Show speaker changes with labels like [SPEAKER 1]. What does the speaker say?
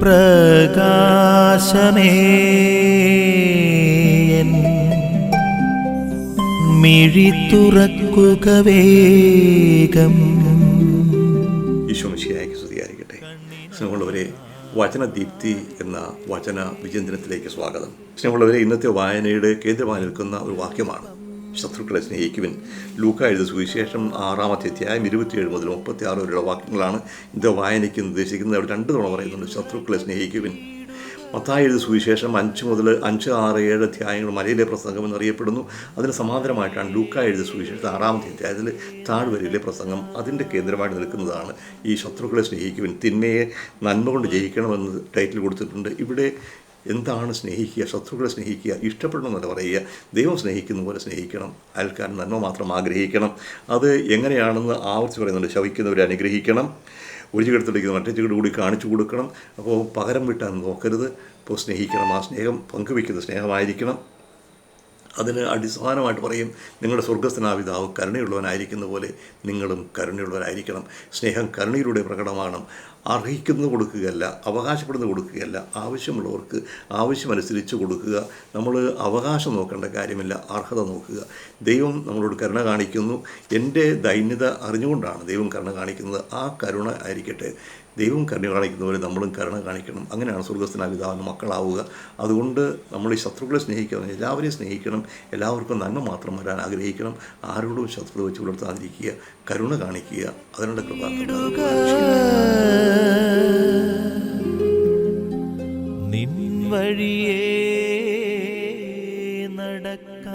[SPEAKER 1] പ്രകാശമേ. മിഴി തുറക്കുക വേഗം.
[SPEAKER 2] ഈശോമിശിയായിക്ക് സ്തുതിയായിരിക്കട്ടെ. സ്നേഹമുള്ളവരെ വചനദീപ്തി എന്ന വചന വിചിന്തനത്തിലേക്ക് സ്വാഗതം. സ്നേഹമുള്ളവരെ ഇന്നത്തെ വായനയുടെ കേന്ദ്രമായി നിൽക്കുന്ന ഒരു വാക്യമാണ് ശത്രുക്കളെ സ്നേഹിക്കുവിൻ. ലൂക്ക എഴുത സുവിശേഷം ആറാമത്തെ അധ്യായം ഇരുപത്തിയേഴ് മുതൽ മുപ്പത്തി ആറ് വരെയുള്ള വാക്യങ്ങളാണ് ഇത് വായനയ്ക്ക് നിർദ്ദേശിക്കുന്നത്. അവിടെ രണ്ട് തവണ പറയുന്നുണ്ട് ശത്രുക്കളെ സ്നേഹിക്കുവിൻ. മത്തായി എഴുത സുവിശേഷം അഞ്ച് മുതൽ അഞ്ച് ആറ് ഏഴ് അധ്യായങ്ങൾ മലയിലെ പ്രസംഗം എന്നറിയപ്പെടുന്നു. അതിന് സമാന്തരമായിട്ടാണ് ലൂക്ക എഴുത സുവിശേഷത്തെ ആറാമത്തെ അധ്യായത്തിൽ താഴ്വരയിലെ പ്രസംഗം അതിന്റെ കേന്ദ്രമായി നിൽക്കുന്നതാണ്. ഈ ശത്രുക്കളെ സ്നേഹിക്കുവിൻ. തിന്മയെ നന്മ കൊണ്ട് ജയിക്കണമെന്ന് ടൈറ്റിൽ കൊടുത്തിട്ടുണ്ട്. ഇവിടെ എന്താണ് സ്നേഹിക്കുക ശത്രുക്കളെ സ്നേഹിക്കുക ഇഷ്ടപ്പെടണമെന്നല്ല പറയുക ദൈവം സ്നേഹിക്കുന്ന പോലെ സ്നേഹിക്കണം അയൽക്കാരൻ നന്മ മാത്രം ആഗ്രഹിക്കണം അത് എങ്ങനെയാണെന്ന് ആവർത്തിച്ച് പറയുന്നുണ്ട് ശവിക്കുന്നവരെ അനുഗ്രഹിക്കണം ഒരു ചികിടത്തിലേക്ക് മറ്റേ ചികിട് കൂടി കാണിച്ചു കൊടുക്കണം അപ്പോൾ പകരം വിട്ടാൻ നോക്കരുത് അപ്പോൾ സ്നേഹിക്കണം ആ സ്നേഹം പങ്കുവയ്ക്കുന്ന സ്നേഹമായിരിക്കണം. അതിന് അടിസ്ഥാനമായിട്ട് പറയും നിങ്ങളുടെ സ്വർഗസ്ഥനാവിതാവ് കരുണയുള്ളവനായിരിക്കുന്ന പോലെ നിങ്ങളും കരുണയുള്ളവരായിരിക്കണം. സ്നേഹം കരുണയിലൂടെ പ്രകടമാണ്. അർഹിക്കുന്നത് കൊടുക്കുകയല്ല അവകാശപ്പെടുന്നത് കൊടുക്കുകയല്ല. ആവശ്യമുള്ളവർക്ക് ആവശ്യമനുസരിച്ച് കൊടുക്കുക. നമ്മൾ അവകാശം നോക്കേണ്ട കാര്യമില്ല അർഹത നോക്കുക. ദൈവം നമ്മളോട് കരുണ കാണിക്കുന്നു. എന്റെ ദൈന്യത അറിഞ്ഞുകൊണ്ടാണ് ദൈവം കരുണ കാണിക്കുന്നത്. ആ കരുണ ആയിരിക്കട്ടെ. ദൈവം കരുണ കാണിക്കുന്നവരെ നമ്മളും കരുണ കാണിക്കണം. അങ്ങനെയാണ് സ്വർഗസ്ഥനാ പിതാവിന് മക്കളാവുക. അതുകൊണ്ട് നമ്മൾ ഈ ശത്രുക്കളെ സ്നേഹിക്കണം. എല്ലാവരെയും സ്നേഹിക്കണം. എല്ലാവർക്കും നന്മ മാത്രം വരാൻ ആഗ്രഹിക്കണം. ആരോടും ശത്രുത വെച്ച് പുലർത്താതിരിക്കുക. കരുണ കാണിക്കുക. അതിനുള്ള കൃപ
[SPEAKER 1] നിൻ വഴിയേ